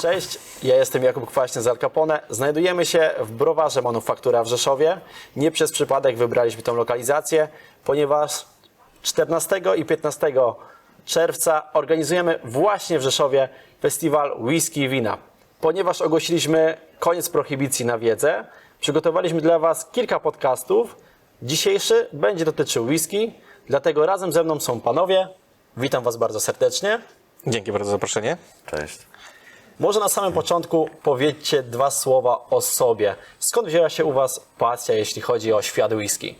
Cześć, ja jestem Jakub Kwaśny z Al Capone. Znajdujemy się w browarze Manufaktura w Rzeszowie. Nie przez przypadek wybraliśmy tą lokalizację, ponieważ 14 i 15 czerwca organizujemy właśnie w Rzeszowie festiwal whisky i wina. Ponieważ ogłosiliśmy koniec prohibicji na wiedzę, przygotowaliśmy dla Was kilka podcastów. Dzisiejszy będzie dotyczył whisky, dlatego razem ze mną są panowie. Witam Was bardzo serdecznie. Dzięki bardzo za zaproszenie. Cześć. Może na samym początku powiedzcie dwa słowa o sobie. Skąd wzięła się u Was pasja, jeśli chodzi o świat whisky?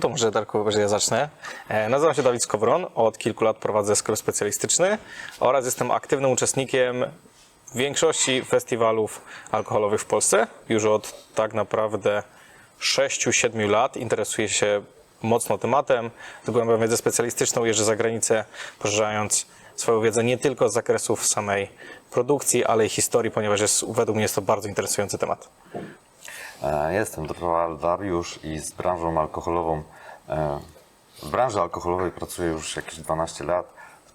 To może Darku, że ja zacznę. E, Nazywam się Dawid Skowron, od kilku lat prowadzę sklep specjalistyczny oraz jestem aktywnym uczestnikiem większości festiwalów alkoholowych w Polsce. Już od tak naprawdę 6-7 lat interesuję się mocno tematem, zgłębiam wiedzę specjalistyczną, jeżdżę za granicę, poszerzając swoją wiedzę nie tylko z zakresów samej produkcji, ale i historii, ponieważ jest, według mnie jest to bardzo interesujący temat. E, Jestem Dr. Dariusz i z branżą alkoholową. e, W branży alkoholowej pracuję już jakieś 12 lat,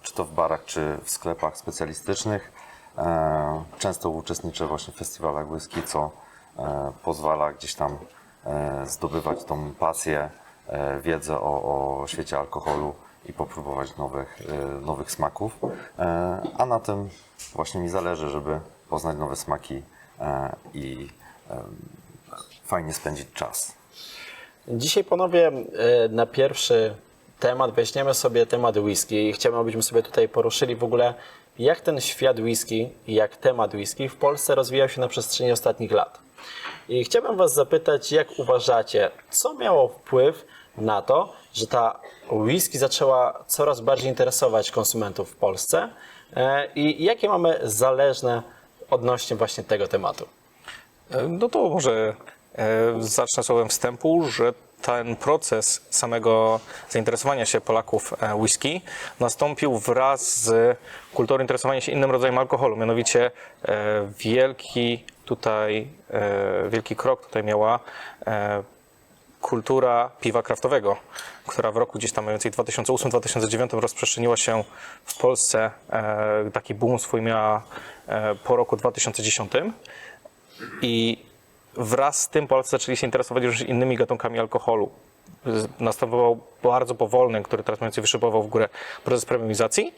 czy to w barach, czy w sklepach specjalistycznych. E, Często uczestniczę właśnie w festiwalach whisky, co pozwala gdzieś tam zdobywać tą pasję, wiedzę o, o świecie alkoholu i popróbować nowych, e, nowych smaków. E, A na tym właśnie mi zależy, żeby poznać nowe smaki e, i fajnie spędzić czas. Dzisiaj, panowie, e, na pierwszy temat weźmiemy sobie temat whisky i chciałbym, abyśmy sobie tutaj poruszyli w ogóle, jak ten świat whisky jak temat whisky w Polsce rozwijał się na przestrzeni ostatnich lat. I chciałbym Was zapytać, jak uważacie, co miało wpływ na to, że ta whisky zaczęła coraz bardziej interesować konsumentów w Polsce e, i jakie mamy zależne odnośnie właśnie tego tematu? E, No to może e, zacznę słowem wstępu, że ten proces samego zainteresowania się Polaków whisky nastąpił wraz z kulturą interesowania się innym rodzajem alkoholu. Mianowicie wielki tutaj, wielki krok tutaj miała kultura piwa kraftowego, która w roku gdzieś tam mniej więcej 2008-2009 rozprzestrzeniła się w Polsce. E, taki boom swój miała e, po roku 2010. I wraz z tym Polacy zaczęli się interesować już innymi gatunkami alkoholu. Następował bardzo powolny, który teraz mniej więcej wyszybował w górę proces premiumizacji.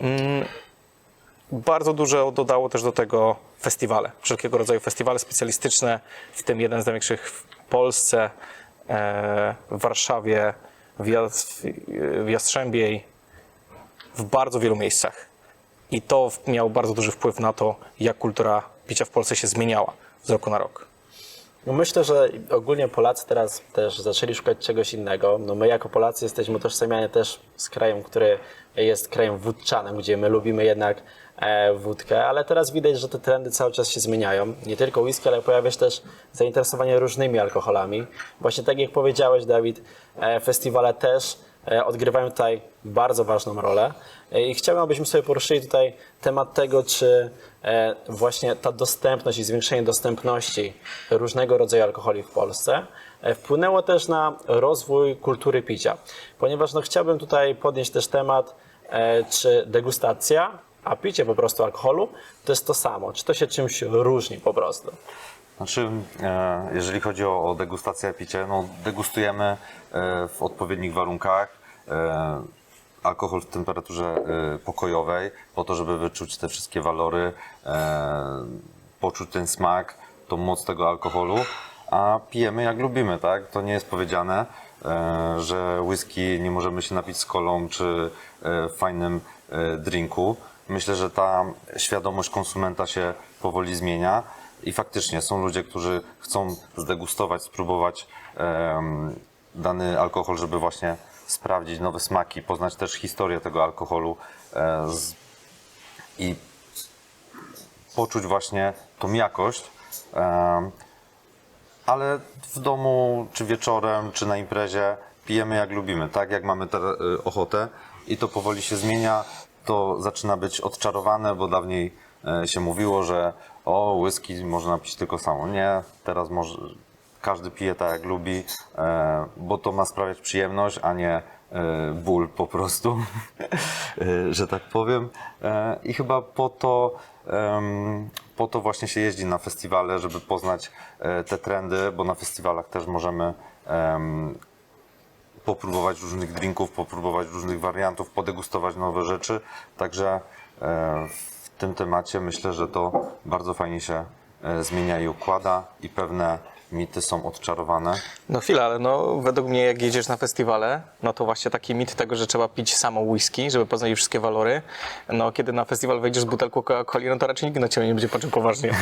Mm, Bardzo dużo dodało też do tego festiwale, wszelkiego rodzaju festiwale specjalistyczne, w tym jeden z największych w Polsce, w Warszawie, w, Jas- w Jastrzębiej, w bardzo wielu miejscach. I to miało bardzo duży wpływ na to, jak kultura picia w Polsce się zmieniała z roku na rok. No myślę, że ogólnie Polacy teraz też zaczęli szukać czegoś innego. No my jako Polacy jesteśmy utożsamiani też z krajem, który jest krajem wódczanym, gdzie my lubimy jednak e, wódkę, ale teraz widać, że te trendy cały czas się zmieniają. Nie tylko whisky, ale pojawia się też zainteresowanie różnymi alkoholami. Właśnie tak jak powiedziałeś, Dawid, e, festiwale też e, odgrywają tutaj bardzo ważną rolę. E, I chciałbym, abyśmy sobie poruszyli tutaj temat tego, czy e, właśnie ta dostępność i zwiększenie dostępności różnego rodzaju alkoholi w Polsce e, wpłynęło też na rozwój kultury picia. Ponieważ no, chciałbym tutaj podnieść też temat, e, czy degustacja, a picie po prostu alkoholu to jest to samo. Czy to się czymś różni po prostu? Znaczy, e, jeżeli chodzi o, degustację picie, no degustujemy e, w odpowiednich warunkach. E, alkohol w temperaturze pokojowej, po to, żeby wyczuć te wszystkie walory, poczuć ten smak, tą moc tego alkoholu, a pijemy jak lubimy, tak? To nie jest powiedziane, że whisky nie możemy się napić z kolą czy fajnym drinku. Myślę, że ta świadomość konsumenta się powoli zmienia i faktycznie są ludzie, którzy chcą zdegustować, spróbować em, dany alkohol, żeby właśnie sprawdzić nowe smaki, poznać też historię tego alkoholu e, z, i poczuć właśnie tą jakość. Em, ale w domu, czy wieczorem, czy na imprezie pijemy jak lubimy, tak jak mamy y, ochotę i to powoli się zmienia. To zaczyna być odczarowane, bo dawniej e, się mówiło, że o, whisky można pić tylko samo. Nie, teraz może każdy pije tak jak lubi, e, bo to ma sprawiać przyjemność, a nie e, ból po prostu, że tak powiem. I chyba po to, po to właśnie się jeździ na festiwale, żeby poznać te trendy, bo na festiwalach też możemy em, popróbować różnych drinków, popróbować różnych wariantów, podegustować nowe rzeczy. Także e, w tym temacie myślę, że to bardzo fajnie się e, zmienia i układa i pewne mity są odczarowane. No chwila, ale no według mnie jak jedziesz na festiwale, no to właśnie taki mit tego, że trzeba pić samo whisky, żeby poznać wszystkie walory. No kiedy na festiwal wejdziesz z butelką Coca-Coli, no to raczej nikt na ciebie nie będzie patrzył poważnie.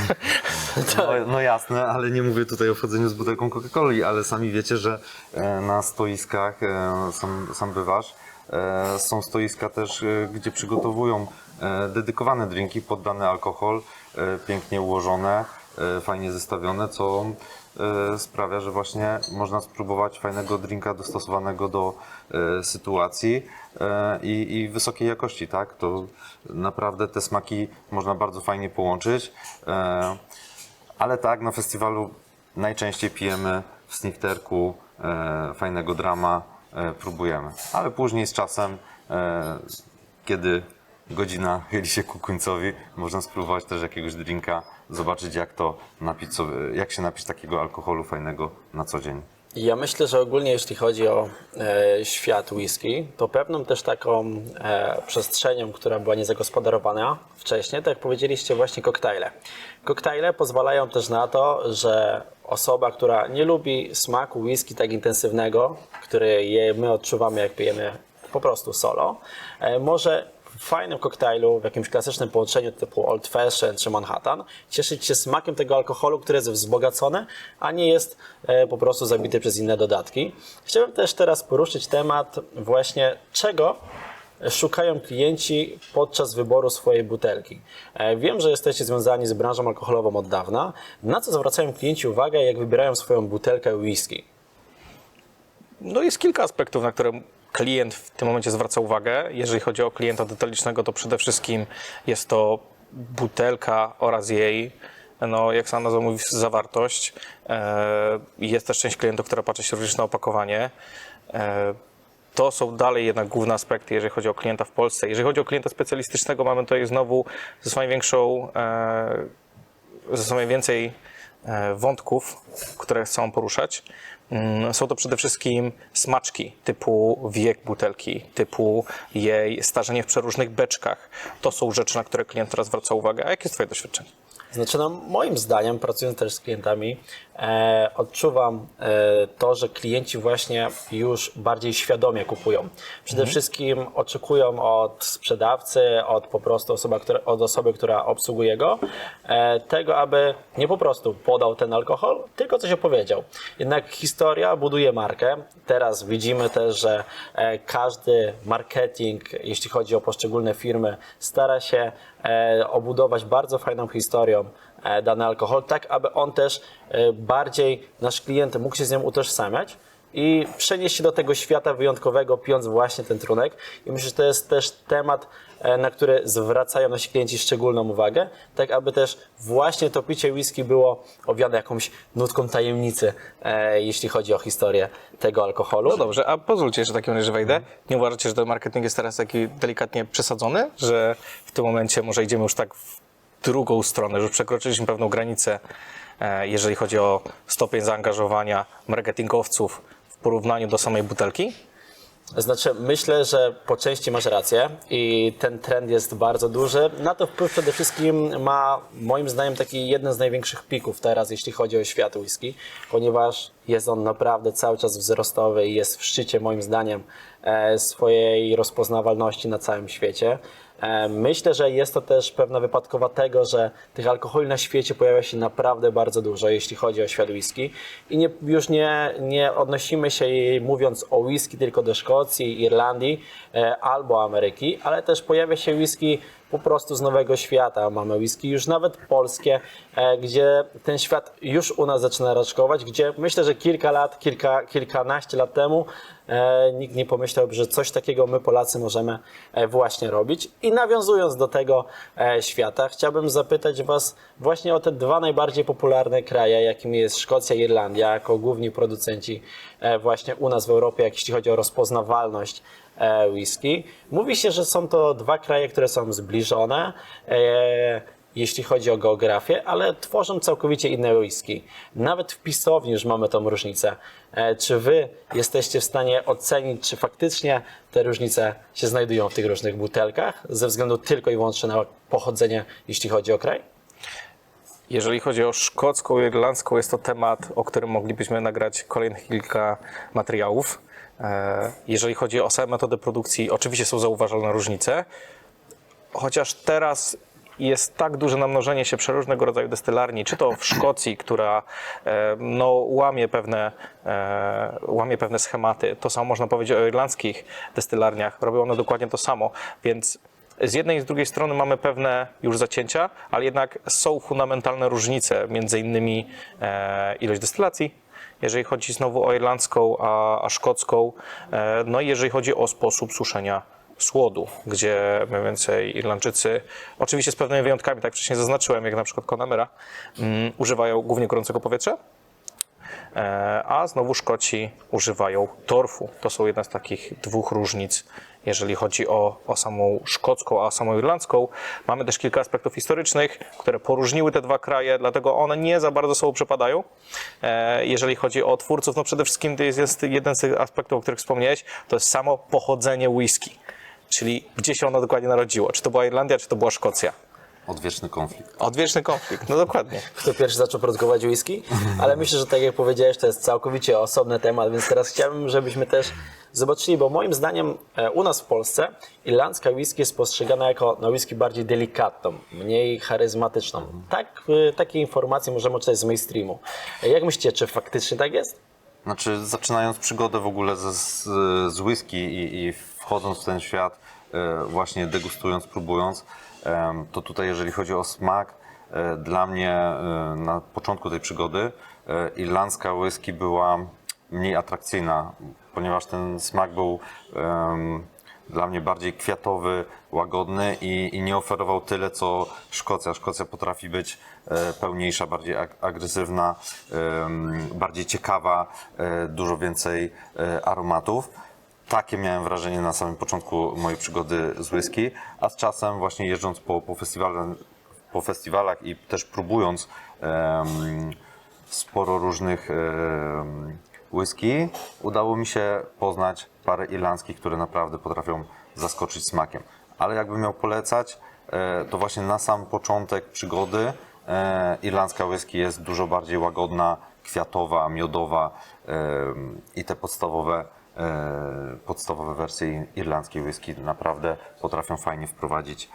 No, no jasne, ale nie mówię tutaj o wchodzeniu z butelką Coca-Coli, ale sami wiecie, że e, na stoiskach, e, sam, sam bywasz, e, są stoiska też, gdzie przygotowują dedykowane drinki pod dany alkohol, pięknie ułożone, fajnie zestawione, co e, sprawia, że właśnie można spróbować fajnego drinka dostosowanego do e, sytuacji e, i, i wysokiej jakości, tak? To naprawdę te smaki można bardzo fajnie połączyć. E, ale tak, na festiwalu najczęściej pijemy w snifterku e, fajnego drama, e, próbujemy. Ale później z czasem, e, kiedy godzina chyli się ku końcowi, można spróbować też jakiegoś drinka, zobaczyć jak to napić sobie, jak się napić takiego alkoholu fajnego na co dzień. Ja myślę, że ogólnie jeśli chodzi o e, świat whisky, to pewną też taką e, przestrzenią, która była niezagospodarowana wcześniej, tak jak powiedzieliście, właśnie koktajle. Koktajle pozwalają też na to, że osoba, która nie lubi smaku whisky tak intensywnego, który je, my odczuwamy jak pijemy po prostu solo, e, może fajnym koktajlu, w jakimś klasycznym połączeniu typu Old Fashioned czy Manhattan, cieszyć się smakiem tego alkoholu, który jest wzbogacony, a nie jest e, po prostu zabity przez inne dodatki. Chciałbym też teraz poruszyć temat właśnie czego szukają klienci podczas wyboru swojej butelki. E, Wiem, że jesteście związani z branżą alkoholową od dawna. Na co zwracają klienci uwagę, jak wybierają swoją butelkę whisky? No jest kilka aspektów, na które klient w tym momencie zwraca uwagę. Jeżeli chodzi o klienta detalicznego, to przede wszystkim jest to butelka oraz jej, no jak sama nazwa mówi, zawartość. E, Jest też część klientów, która patrzy się również na opakowanie. E, To są dalej jednak główne aspekty, jeżeli chodzi o klienta w Polsce. Jeżeli chodzi o klienta specjalistycznego, mamy tutaj znowu zdecydowanie większą e, zdecydowanie więcej wątków, które chcą poruszać. Mm, Są to przede wszystkim smaczki typu wiek butelki, typu jej starzenie w przeróżnych beczkach. To są rzeczy, na które klient teraz zwraca uwagę. A jakie jest Twoje doświadczenie? Znaczy, no, moim zdaniem, pracując też z klientami, e, odczuwam e, to, że klienci właśnie już bardziej świadomie kupują. Przede wszystkim oczekują od sprzedawcy, od po prostu osoba, która, od osoby, która obsługuje go, e, tego, aby nie po prostu podał ten alkohol, tylko coś opowiedział. Jednak historia buduje markę. Teraz widzimy też, że e, każdy marketing, jeśli chodzi o poszczególne firmy, stara się obudować bardzo fajną historią e, dany alkohol, tak aby on też e, bardziej nasz klient mógł się z nią utożsamiać i przenieść się do tego świata wyjątkowego, pijąc właśnie ten trunek. I myślę, że to jest też temat, e, na który zwracają nasi klienci szczególną uwagę, tak aby też właśnie to picie whisky było owiane jakąś nutką tajemnicy, e, jeśli chodzi o historię tego alkoholu. No dobrze, a pozwólcie, że w takim razie wejdę. Nie uważacie, że ten marketing jest teraz taki delikatnie przesadzony, że w tym momencie może idziemy już tak w drugą stronę, że przekroczyliśmy pewną granicę, e, jeżeli chodzi o stopień zaangażowania marketingowców porównaniu do samej butelki? Znaczy, myślę, że po części masz rację i ten trend jest bardzo duży. Na to wpływ przede wszystkim ma, moim zdaniem, taki jeden z największych pików teraz, jeśli chodzi o świat whisky, ponieważ jest on naprawdę cały czas wzrostowy i jest w szczycie, moim zdaniem, e, swojej rozpoznawalności na całym świecie. E, Myślę, że jest to też pewna wypadkowa tego, że tych alkoholi na świecie pojawia się naprawdę bardzo dużo, jeśli chodzi o świat whisky. I nie, już nie, nie odnosimy się mówiąc o whisky tylko do Szkocji, Irlandii e, albo Ameryki, ale też pojawia się whisky po prostu z nowego świata. Mamy whisky już nawet polskie, e, gdzie ten świat już u nas zaczyna raczkować, gdzie myślę, że kilka lat, kilka, kilkanaście lat temu e, nikt nie pomyślałby, że coś takiego my Polacy możemy e, właśnie robić. I nawiązując do tego świata, chciałbym zapytać Was właśnie o te dwa najbardziej popularne kraje, jakimi jest Szkocja i Irlandia, jako główni producenci właśnie u nas w Europie, jeśli chodzi o rozpoznawalność whisky. Mówi się, że są to dwa kraje, które są zbliżone, e, jeśli chodzi o geografię, ale tworzą całkowicie inne whisky. Nawet w pisowni już mamy tą różnicę. E, Czy wy jesteście w stanie ocenić, czy faktycznie te różnice się znajdują w tych różnych butelkach, ze względu tylko i wyłącznie na pochodzenie, jeśli chodzi o kraj? Jeżeli chodzi o szkocką i irlandzką, jest to temat, o którym moglibyśmy nagrać kolejnych kilka materiałów. E, Jeżeli chodzi o same metody produkcji, oczywiście są zauważalne różnice, chociaż teraz jest tak duże namnożenie się przeróżnego rodzaju destylarni, czy to w Szkocji, która e, no, łamie, pewne, e, łamie pewne schematy, to samo można powiedzieć o irlandzkich destylarniach, robią one dokładnie to samo, więc z jednej i z drugiej strony mamy pewne już zacięcia, ale jednak są fundamentalne różnice, między innymi ilość destylacji, jeżeli chodzi znowu o irlandzką, a, a szkocką, e, no i jeżeli chodzi o sposób suszenia słodu, gdzie mniej więcej Irlandczycy, oczywiście z pewnymi wyjątkami, tak wcześniej zaznaczyłem, jak na przykład Connemara, mm, używają głównie gorącego powietrza, E, a znowu Szkoci używają torfu. To są jedna z takich dwóch różnic, jeżeli chodzi o, o samą szkocką, a samą irlandzką. Mamy też kilka aspektów historycznych, które poróżniły te dwa kraje, dlatego one nie za bardzo sobą przepadają. E, Jeżeli chodzi o twórców, no przede wszystkim to jest, jeden z tych aspektów, o których wspomniałeś, to jest samo pochodzenie whisky. Czyli gdzie się ono dokładnie narodziło? Czy to była Irlandia, czy to była Szkocja? Odwieczny konflikt. Odwieczny konflikt, no dokładnie. Kto pierwszy zaczął produkować whisky? Ale myślę, że tak jak powiedziałeś, to jest całkowicie osobny temat, więc teraz chciałbym, żebyśmy też zobaczyli, bo moim zdaniem e, u nas w Polsce irlandzka whisky jest postrzegana jako no, whisky bardziej delikatną, mniej charyzmatyczną. Tak, e, takie informacje możemy czytać z mainstreamu. E, Jak myślicie, czy faktycznie tak jest? Znaczy, zaczynając przygodę w ogóle ze, z, z whisky i, i wchodząc w ten świat, właśnie degustując, próbując, to tutaj jeżeli chodzi o smak, e, dla mnie e, na początku tej przygody e, irlandzka whisky była mniej atrakcyjna, ponieważ ten smak był dla mnie bardziej kwiatowy, łagodny i, i nie oferował tyle, co Szkocja. Szkocja potrafi być pełniejsza, bardziej ag- agresywna, bardziej ciekawa, dużo więcej aromatów. Takie miałem wrażenie na samym początku mojej przygody z whisky, a z czasem właśnie jeżdżąc po, po, festiwale, po festiwalach i też próbując em, sporo różnych em, whisky, udało mi się poznać parę irlandzkich, które naprawdę potrafią zaskoczyć smakiem. Ale jakbym miał polecać, e, to właśnie na sam początek przygody e, irlandzka whisky jest dużo bardziej łagodna, kwiatowa, miodowa i te podstawowe podstawowe wersje irlandzkiej whisky naprawdę potrafią fajnie wprowadzić e,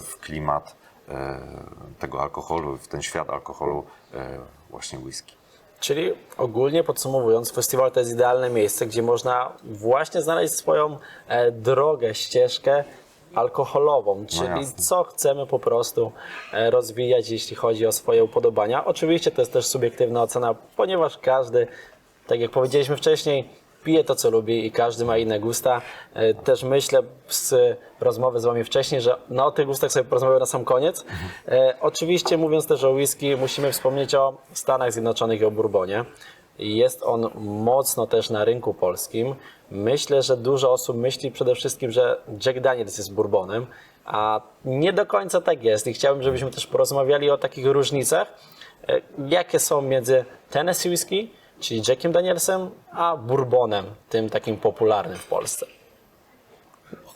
w klimat e, tego alkoholu, w ten świat alkoholu e, właśnie whisky. Czyli ogólnie podsumowując, festiwal to jest idealne miejsce, gdzie można właśnie znaleźć swoją e, drogę, ścieżkę alkoholową, czyli jasne. co chcemy po prostu e, rozwijać, jeśli chodzi o swoje upodobania. Oczywiście to jest też subiektywna ocena, ponieważ każdy, tak jak powiedzieliśmy wcześniej, pije to, co lubi i każdy ma inne gusta. E, Też myślę z rozmowy z Wami wcześniej, że no, o tych gustach sobie porozmawiamy na sam koniec. E, oczywiście mówiąc też o whisky, musimy wspomnieć o Stanach Zjednoczonych i o Bourbonie. Jest on mocno też na rynku polskim. Myślę, że dużo osób myśli przede wszystkim, że Jack Daniels jest bourbonem, a nie do końca tak jest. I chciałbym, żebyśmy też porozmawiali o takich różnicach, e, jakie są między Tennessee Whisky, czyli Jackiem Danielsem, a bourbonem, tym takim popularnym w Polsce.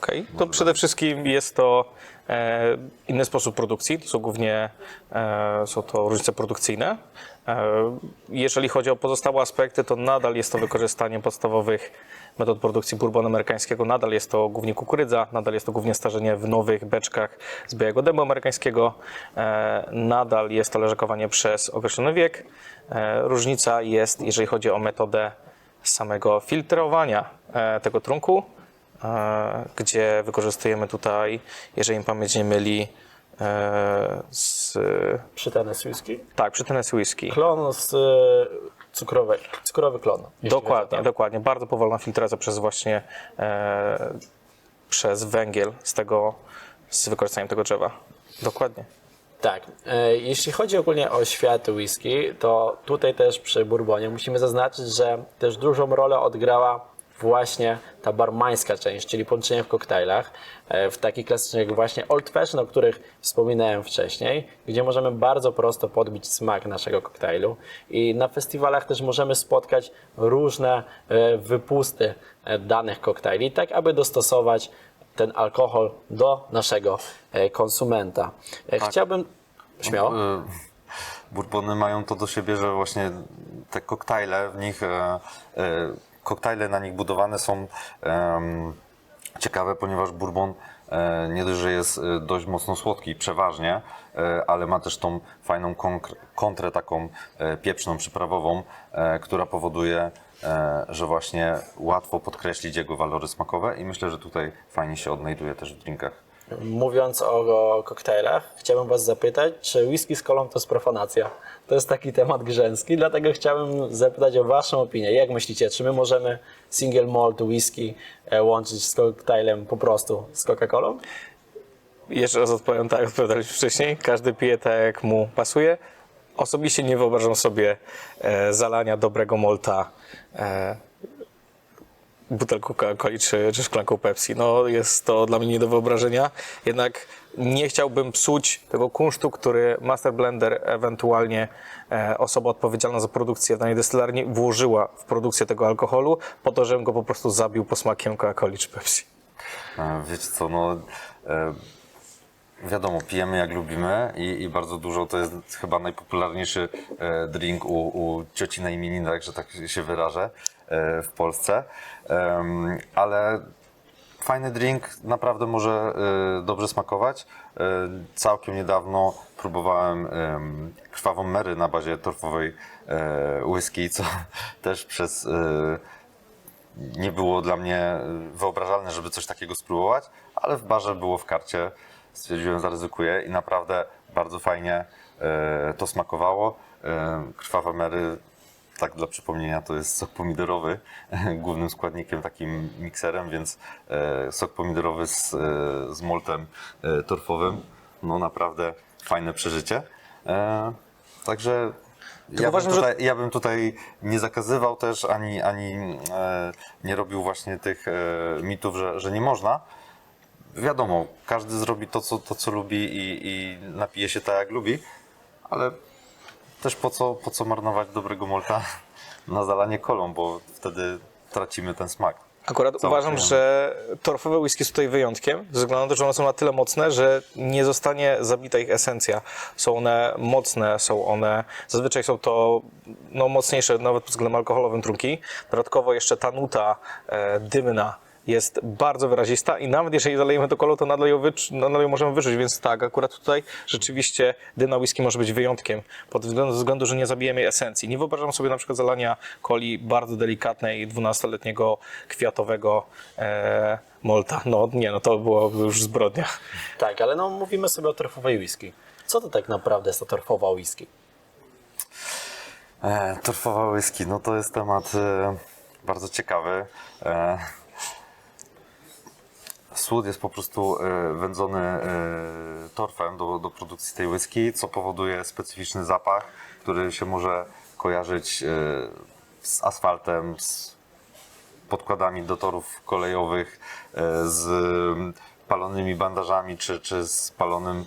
Okej, to przede wszystkim jest to inny sposób produkcji, to są głównie e, są to różnice produkcyjne. E, jeżeli chodzi o pozostałe aspekty, to nadal jest to wykorzystanie podstawowych metod produkcji bourbonu amerykańskiego, nadal jest to głównie kukurydza, nadal jest to głównie starzenie w nowych beczkach z białego dębu amerykańskiego, e, nadal jest to leżakowanie przez określony wiek. E, różnica jest, jeżeli chodzi o metodę samego filtrowania e, tego trunku, e, gdzie wykorzystujemy tutaj, jeżeli mi pamięć nie myli, e, z, Whisky. tak, przy Tennessee Whisky. Klon z e, cukrowej, cukrowy klon. Dokładnie, dokładnie. Bardzo powolna filtracja przez właśnie e, przez węgiel z tego, z wykorzystaniem tego drzewa. Dokładnie. Tak. E, Jeśli chodzi ogólnie o świat whisky, to tutaj też przy Bourbonie musimy zaznaczyć, że też dużą rolę odgrała właśnie ta barmańska część, czyli połączenie w koktajlach, e, w takich klasycznych jak właśnie Old Fashion, o których wspominałem wcześniej, gdzie możemy bardzo prosto podbić smak naszego koktajlu i na festiwalach też możemy spotkać różne e, wypusty e, danych koktajli, tak aby dostosować ten alkohol do naszego konsumenta. E, Chciałbym. Śmiało. Bourbony mają to do siebie, że właśnie te koktajle w nich, koktajle na nich budowane są em, ciekawe, ponieważ bourbon e, nie dość, że jest e, dość mocno słodki przeważnie, e, ale ma też tą fajną kontrę taką pieprzną, przyprawową, która powoduje, że właśnie łatwo podkreślić jego walory smakowe i myślę, że tutaj fajnie się odnajduje też w drinkach. Mówiąc o, o koktajlach, chciałbym Was zapytać, czy whisky z kolą to jest profanacja? To jest taki temat grzęski, dlatego chciałbym zapytać o Waszą opinię. Jak myślicie, czy my możemy single malt whisky e, łączyć z koktajlem po prostu z Coca-Colą? Jeszcze raz odpowiem tak, odpowiadaliśmy wcześniej. Każdy pije tak, jak mu pasuje. Osobiście nie wyobrażam sobie e, zalania dobrego molta e, butelką Coca-Coli czy, czy szklanką Pepsi. No, jest to dla mnie nie do wyobrażenia. Jednak nie chciałbym psuć tego kunsztu, który Master Blender, ewentualnie e, osoba odpowiedzialna za produkcję w danej destylarni włożyła w produkcję tego alkoholu, po to, żebym go po prostu zabił posmakiem Coca-Coli czy Pepsi. E, Wiecie co, no e, wiadomo, pijemy jak lubimy i, i bardzo dużo to jest chyba najpopularniejszy drink u, u cioci na imieninach, że tak się wyrażę, w Polsce. Ale fajny drink naprawdę może e, dobrze smakować. E, całkiem niedawno próbowałem em, krwawą Mary na bazie torfowej e, whisky, co też przez e, nie było dla mnie wyobrażalne, żeby coś takiego spróbować, ale w barze było w karcie. Stwierdziłem, zaryzykuję i naprawdę bardzo fajnie e, to smakowało. E, krwawe Mary, tak dla przypomnienia, to jest sok pomidorowy, głównym składnikiem, takim mikserem, więc e, sok pomidorowy z, e, z moltem e, torfowym. No naprawdę fajne przeżycie. Także ja uważam, bym, że- tutaj, ja bym tutaj nie zakazywał też, ani, ani nie robił właśnie tych mitów, że, że nie można. Wiadomo, każdy zrobi to, co, to, co lubi i, i napije się tak, jak lubi, ale też po co, po co marnować dobrego molta na zalanie kolą, bo wtedy tracimy ten smak. Akurat Całą uważam, przyjemność. że torfowe whisky jest tutaj wyjątkiem, ze względu na to, że one są na tyle mocne, że nie zostanie zabita ich esencja. Są one mocne, są one, zazwyczaj są to no, mocniejsze nawet pod względem alkoholowym trunki. Dodatkowo jeszcze ta nuta e, dymna jest bardzo wyrazista i nawet jeżeli zalejemy to kolą, to nadal ją, wycz- nadal ją możemy wyczuć, więc tak, akurat tutaj rzeczywiście dymna whisky może być wyjątkiem, pod względu, ze względu, że nie zabijemy jej esencji. Nie wyobrażam sobie na przykład zalania coli bardzo delikatnej, 12-letniego, kwiatowego e, molta. No nie, no to było już zbrodnia. Tak, ale no mówimy sobie o torfowej whisky. Co to tak naprawdę jest ta torfowa whisky? E, torfowa whisky, no to jest temat e, bardzo ciekawy. E, słód jest po prostu e, wędzony e, torfem do, do produkcji tej whisky, co powoduje specyficzny zapach, który się może kojarzyć e, z asfaltem, z podkładami do torów kolejowych, z palonymi bandażami czy, czy z palonym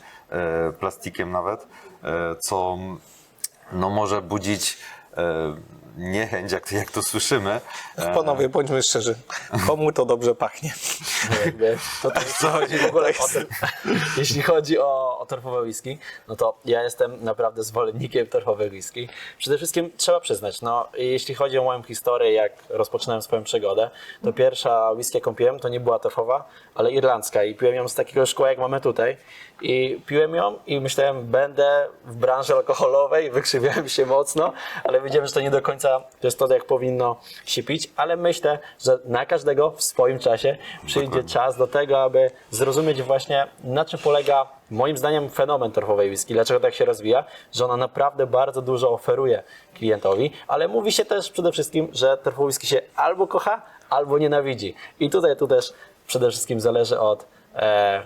plastikiem nawet, co no, może budzić niechęć, jak, jak to słyszymy. Panowie, bądźmy szczerzy, komu to dobrze pachnie? Jakby to, to co chodzi w ogóle o ten, Jeśli chodzi o, o torfowe whisky, no to ja jestem naprawdę zwolennikiem torfowych whisky. Przede wszystkim trzeba przyznać, no jeśli chodzi o moją historię, jak rozpoczynałem swoją przygodę, to pierwsza whisky, jaką piłem, to nie była torfowa, ale irlandzka i piłem ją z takiego szkła, jak mamy tutaj. I piłem ją i myślałem, będę w branży alkoholowej, wykrzywiałem się mocno, ale wiedziałem, że to nie do końca końca to jest to, jak powinno się pić, ale myślę, że na każdego w swoim czasie przyjdzie Dokładnie. czas do tego, aby zrozumieć właśnie na czym polega moim zdaniem fenomen torfowej whisky, dlaczego tak się rozwija, że ona naprawdę bardzo dużo oferuje klientowi, ale mówi się też przede wszystkim, że torfowa whisky się albo kocha, albo nienawidzi. I tutaj tu też przede wszystkim zależy od e,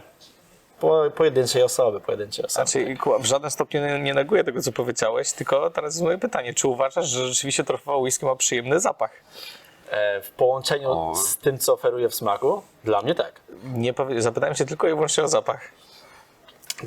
po, pojedynczej osoby, pojedynczej osoby. Znaczy, w żadnym stopniu nie, neguję tego, co powiedziałeś, tylko teraz jest moje pytanie. Czy uważasz, że rzeczywiście torfowa whisky ma przyjemny zapach? E, w połączeniu O. z tym, co oferuje w smaku, dla mnie tak. Nie. Zapytałem się tylko i wyłącznie o zapach.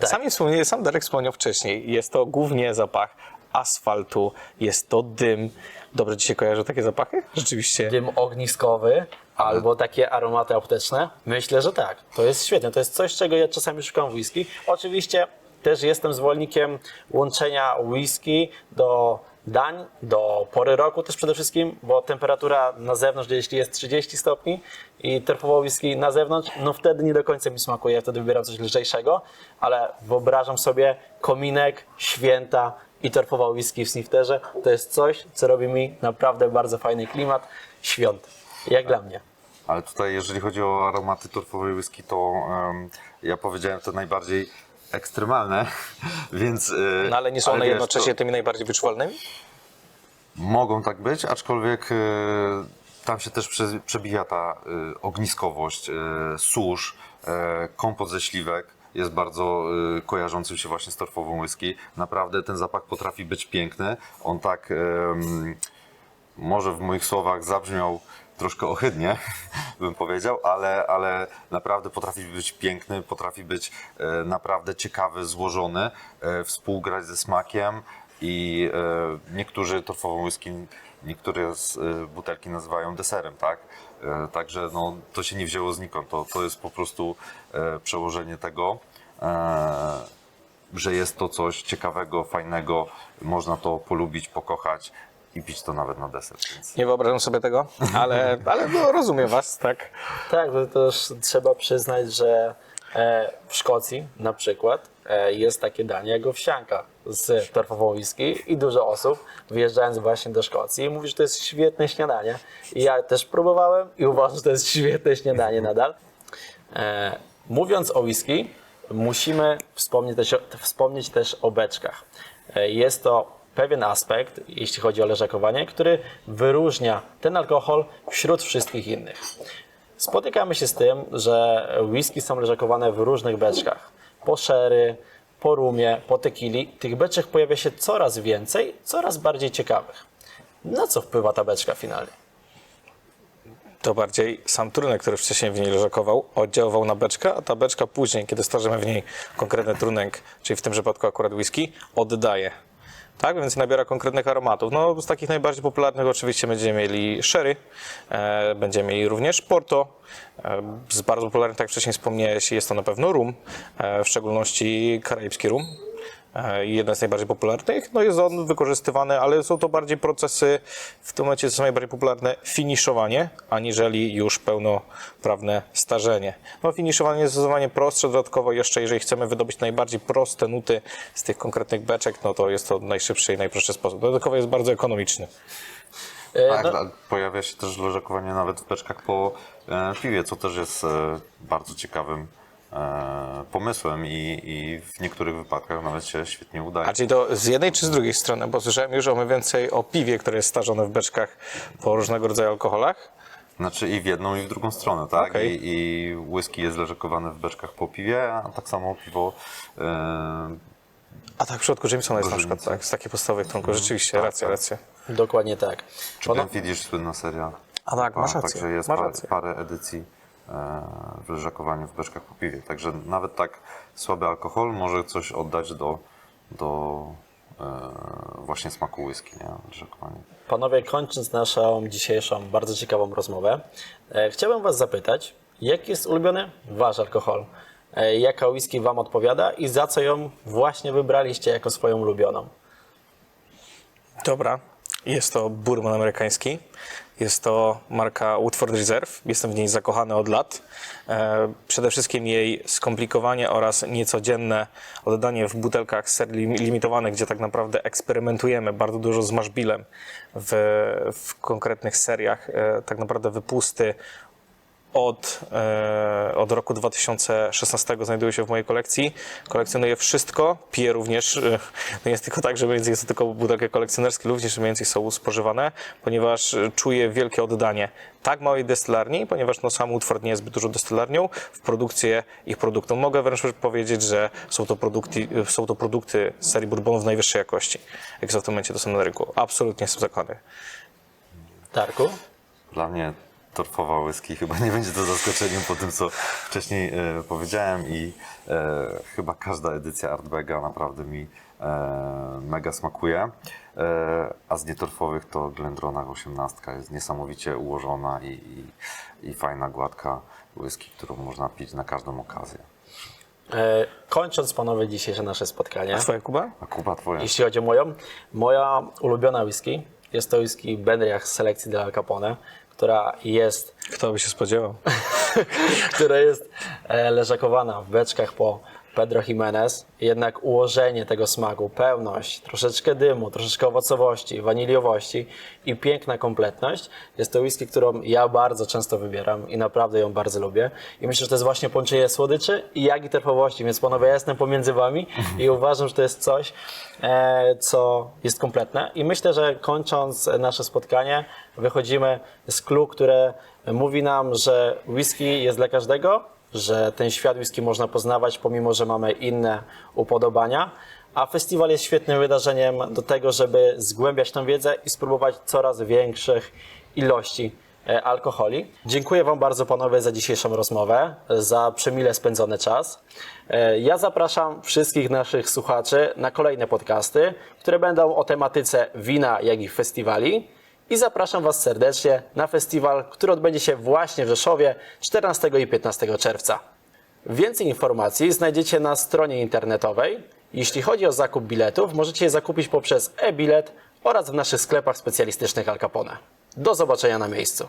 Tak. Wspomnieli, sam Derek wspomniał wcześniej, jest to głównie zapach asfaltu, jest to dym. Dobrze ci się kojarzą takie zapachy? Rzeczywiście. dym ogniskowy albo takie aromaty apteczne? Myślę, że tak. To jest świetne. To jest coś, czego ja czasami szukam w whisky. Oczywiście też jestem zwolennikiem łączenia whisky do dań, do pory roku też przede wszystkim, bo temperatura na zewnątrz, jeśli jest 30 stopni i torfowo whisky na zewnątrz, no wtedy nie do końca mi smakuje, wtedy wybieram coś lżejszego, ale wyobrażam sobie kominek, święta i torfowa whisky w snifterze. To jest coś, co robi mi naprawdę bardzo fajny klimat świąt, jak dla mnie. Ale tutaj, jeżeli chodzi o aromaty torfowej whisky, to em, ja powiedziałem te najbardziej ekstremalne, więc... e, No ale nie są one wiesz, jednocześnie to tymi najbardziej wyczuwalnymi? Mogą tak być, aczkolwiek e, tam się też prze- przebija ta e, ogniskowość, e, susz, kompot ze śliwek jest bardzo e, kojarzącym się właśnie z torfową whisky. Naprawdę ten zapach potrafi być piękny. On tak może w moich słowach zabrzmiał troszkę ohydnie, bym powiedział, ale, ale naprawdę potrafi być piękny, potrafi być e, naprawdę ciekawy, złożony, e, współgrać ze smakiem i e, niektórzy torfową whisky, niektóre z butelki nazywają deserem, tak? Także no, to się nie wzięło znikąd, to, to jest po prostu przełożenie tego. E, że jest to coś ciekawego, fajnego, można to polubić, pokochać i pić to nawet na deser. Więc... Nie wyobrażam sobie tego, ale, ale no, rozumiem was, tak. Tak, bo też trzeba przyznać, że e, w Szkocji na przykład e, jest takie danie jak owsianka z torfową whisky i dużo osób wyjeżdżając właśnie do Szkocji mówi, że to jest świetne śniadanie. I ja też próbowałem i uważam, że to jest świetne śniadanie nadal. E, mówiąc o whisky, musimy wspomnieć też, wspomnieć też o beczkach. E, jest to pewien aspekt, jeśli chodzi o leżakowanie, który wyróżnia ten alkohol wśród wszystkich innych. Spotykamy się z tym, że whisky są leżakowane w różnych beczkach. Po sherry, po rumie, po tequili. Tych beczek pojawia się coraz więcej, coraz bardziej ciekawych. Na co wpływa ta beczka finalnie? To bardziej sam trunek, który wcześniej w niej leżakował, oddziaływał na beczkę, a ta beczka później, kiedy starzemy w niej konkretny trunek, czyli w tym przypadku akurat whisky, oddaje. Tak, więc nabiera konkretnych aromatów. No, z takich najbardziej popularnych oczywiście będziemy mieli sherry, e, będziemy mieli również porto. E, z bardzo popularnych, tak jak wcześniej wspomniałeś, jest to na pewno rum, e, w szczególności karaibski rum. I jeden z najbardziej popularnych. No jest on wykorzystywany, ale są to bardziej procesy, w tym momencie są najbardziej popularne finiszowanie, aniżeli już pełnoprawne starzenie. No finiszowanie jest zdecydowanie prostsze, dodatkowo jeszcze jeżeli chcemy wydobyć najbardziej proste nuty z tych konkretnych beczek, no to jest to najszybszy i najprostszy sposób. Dodatkowo jest bardzo ekonomiczny. E, Tak, no- pojawia się też leżakowanie nawet w beczkach po e, piwie, co też jest e, bardzo ciekawym pomysłem i, i w niektórych wypadkach nawet się świetnie udaje. A czyli to z jednej czy z drugiej strony? Bo słyszałem już o mniej więcej o piwie, które jest starzone w beczkach po różnego rodzaju alkoholach. Znaczy i w jedną i w drugą stronę, tak? Okej. I, I whisky jest leżakowane w beczkach po piwie, a tak samo piwo e, A tak, w przypadku Jamesona jest na przykład tak, z takich podstawowych trunków. Rzeczywiście, tak, racja, tak. racja. Dokładnie tak. czy Ono- Glenfiddich, słynna seria. A tak, masz rację, Także jest masz rację. parę edycji e, w leżakowaniu w beczkach po piwie. Także nawet tak słaby alkohol może coś oddać do, do e, właśnie smaku whisky, nie? Leżakowanie. Panowie, kończąc naszą dzisiejszą bardzo ciekawą rozmowę, e, chciałbym Was zapytać, jaki jest ulubiony Wasz alkohol? E, jaka whisky Wam odpowiada i za co ją właśnie wybraliście jako swoją ulubioną? Dobra, jest to bourbon amerykański. Jest to marka Woodford Reserve. Jestem w niej zakochany od lat. E, Przede wszystkim jej skomplikowanie oraz niecodzienne oddanie w butelkach lim- limitowanych, gdzie tak naprawdę eksperymentujemy bardzo dużo z maszbilem w, w konkretnych seriach. E, Tak naprawdę wypusty od, e, od roku 2016 znajdują się w mojej kolekcji. Kolekcjonuję wszystko, piję również. E, to nie jest tylko tak, że mniej więcej jest to tylko butelki kolekcjonerskie, również mniej więcej są spożywane, ponieważ e, czuję wielkie oddanie tak małej destylarni, ponieważ no, sam Woodford nie jest zbyt dużą destylarnią, w produkcję ich produktów. Mogę wręcz powiedzieć, że są to produkty, są to produkty z serii bourbonów najwyższej jakości, są w tym momencie dostępne na rynku. Absolutnie jestem zakochany. Tarku? Dla mnie torfowa whisky chyba nie będzie to zaskoczeniem po tym, co wcześniej e, powiedziałem i e, chyba każda edycja Artbega naprawdę mi e, mega smakuje. E, a z nietorfowych to Glendronach 18 jest niesamowicie ułożona i, i, i fajna, gładka whisky, którą można pić na każdą okazję. E, kończąc panowie dzisiejsze nasze spotkanie, A twoja Kuba? A Kuba twoja? jeśli chodzi o moją, moja ulubiona whisky jest to whisky Benriach z selekcji Del Capone, która jest Kto by się spodziewał? która jest e, leżakowana w beczkach po Pedro Jimenez. Jednak ułożenie tego smaku, pełność, troszeczkę dymu, troszeczkę owocowości, waniliowości i piękna kompletność jest to whisky, którą ja bardzo często wybieram i naprawdę ją bardzo lubię. I myślę, że to jest właśnie połączenie słodyczy i jak i terpowości, więc panowie, ja jestem pomiędzy wami i uważam, że to jest coś, e, co jest kompletne. I myślę, że kończąc nasze spotkanie, wychodzimy z clue, które mówi nam, że whisky jest dla każdego, że ten świat whisky można poznawać, pomimo że mamy inne upodobania. A festiwal jest świetnym wydarzeniem do tego, żeby zgłębiać tę wiedzę i spróbować coraz większych ilości e, alkoholi. Dziękuję Wam bardzo panowie za dzisiejszą rozmowę, za przemile spędzony czas. E, Ja zapraszam wszystkich naszych słuchaczy na kolejne podcasty, które będą o tematyce wina, jak i festiwali. I zapraszam Was serdecznie na festiwal, który odbędzie się właśnie w Rzeszowie 14 i 15 czerwca. Więcej informacji znajdziecie na stronie internetowej. Jeśli chodzi o zakup biletów, możecie je zakupić poprzez e-bilet oraz w naszych sklepach specjalistycznych Al Capone. Do zobaczenia na miejscu.